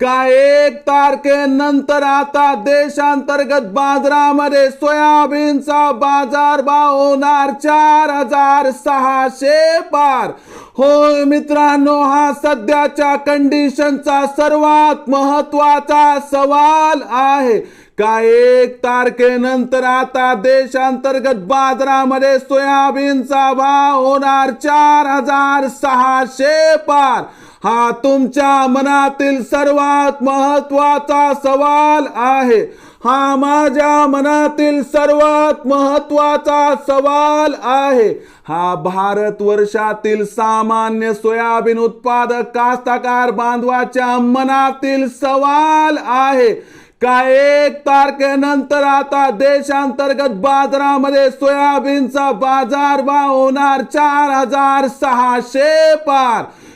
का एक तारखेनंतर आता देशांतर्गत बाजारामध्ये सोयाबीनचा बाजार भाव होणार चार हजार सहाशे पार. होय मित्रांनो हा सध्याच्या कंडिशनचा सर्वात महत्त्वाचा सवाल आहे. का एक तारखेनंतर आता देशांतर्गत बाजारामध्ये सोयाबीनचा भाव होणार चार हजार सहाशे पार. हा तुमच्या मनातील सर्वात महत्त्वाचा सवाल आहे. हा माझ्या मनातील सर्वात महत्त्वाचा सवाल आहे. हा भारत वर्षातील सामान्य सोयाबीन उत्पादक कास्तकार बांधवाच्या मनातील सवाल आहे. का एक तारखेनंतर आता देशांतर्गत बाजारामध्ये सोयाबीनचा बाजार भाव होणार चार हजार सहाशे पार.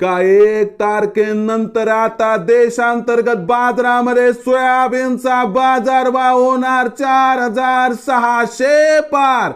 का एक तारखेनंतर आता देशांतर्गत बाजारामध्ये सोयाबीनचा बाजार भाव होणार चार हजार सहाशे पार.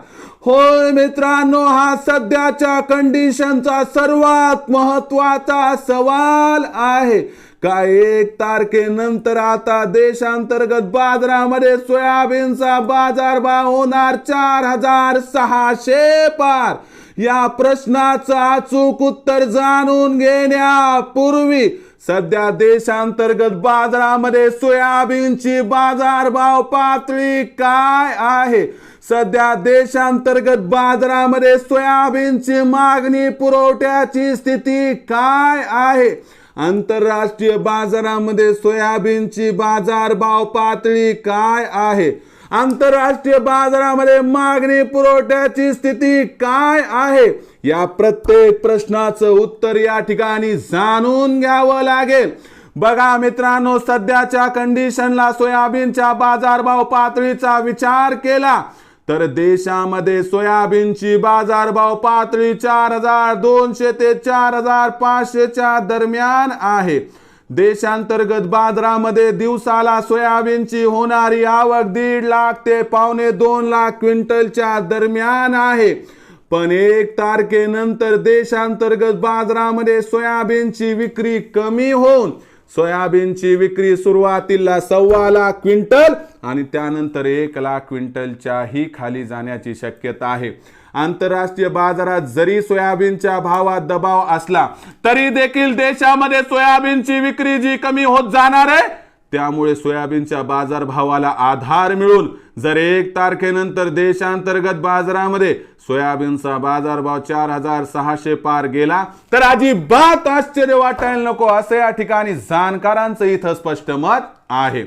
होय मित्रांनो हा सध्याच्या कंडिशनचा सर्वात महत्त्वाचा सवाल आहे. का एक तारखेनंतर आता देशांतर्गत बाजारामध्ये सोयाबीनचा बाजार भाव होणार चार हजार सहाशे पार. या प्रश्नाचं अचूक उत्तर जाणून घेण्यापूर्वी सध्या देशांतर्गत बाजारामध्ये सोयाबीनची बाजारभाव पातळी काय आहे? सध्या देशांतर्गत बाजारामध्ये सोयाबीनची मागणी पुरवठ्याची स्थिती काय आहे? आंतरराष्ट्रीय बाजारामध्ये सोयाबीनची बाजारभाव पातळी काय आहे? आंतरराष्ट्रीय बाजारामध्ये मागणी पुरवठ्याची स्थिती काय आहे? या प्रत्येक प्रश्नाचं उत्तर या ठिकाणी जाणून घ्यावं लागेल. बघा मित्रांनो सध्याच्या कंडिशनला सोयाबीनच्या बाजारभाव पातळीचा विचार केला तर देशामध्ये सोयाबीनची बाजारभाव पातळी चार हजार दोनशे ते चार हजार पाचशेच्या दरम्यान आहे. देशांतर्गत बाजारामध्ये दिवसाला सोयाबीनची होणारी आवक दीड लाख ते पावणे दोन लाख क्विंटलच्या दरम्यान आहे. पण एक तारखेनंतर देशांतर्गत बाजारामध्ये सोयाबीनची विक्री कमी होऊन सोयाबीनची विक्री सुरुवातीला सव्वा लाख क्विंटल आणि त्यानंतर एक लाख क्विंटलच्याही खाली जाण्याची शक्यता आहे. आंतरराष्ट्रीय बाजारात जरी सोयाबीनच्या भावात दबाव असला तरी देखील देशामध्ये सोयाबीनची विक्री जी कमी होत जाणार आहे त्यामुळे सोयाबीनच्या बाजारभावाला आधार मिळून जर एक तारखेनंतर देशांतर्गत बाजारामध्ये सोयाबीनचा बाजारभाव चार हजार सहाशे पार गेला तर अजिबात आश्चर्य वाटायला नको असं या ठिकाणी जाणकारांचं इथं स्पष्ट मत आहे.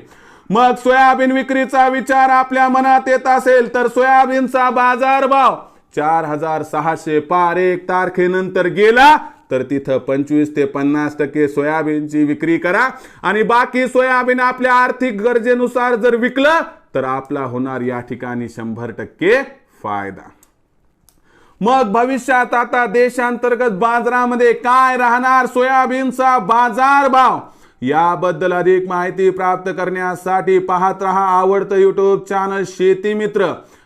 मग सोयाबीन विक्रीचा विचार आपल्या मनात येत असेल तर सोयाबीनचा बाजारभाव चार हजार सहाशे पार एक तारखेनंतर गेला तर तिथं पंचवीस ते पन्नास टक्के सोयाबीनची विक्री करा. आणि बाकी सोयाबीन आपल्या आर्थिक गरजेनुसार जर विकलं तर आपला होणार या ठिकाणी शंभर टक्के फायदा. मग भविष्यात आता देशांतर्गत बाजारामध्ये काय राहणार? सोयाबीनचा बाजार भाव. याबद्दल अधिक माहिती प्राप्त करण्यासाठी पाहत रहा आवडतं युट्यूब चॅनल शेती मित्र.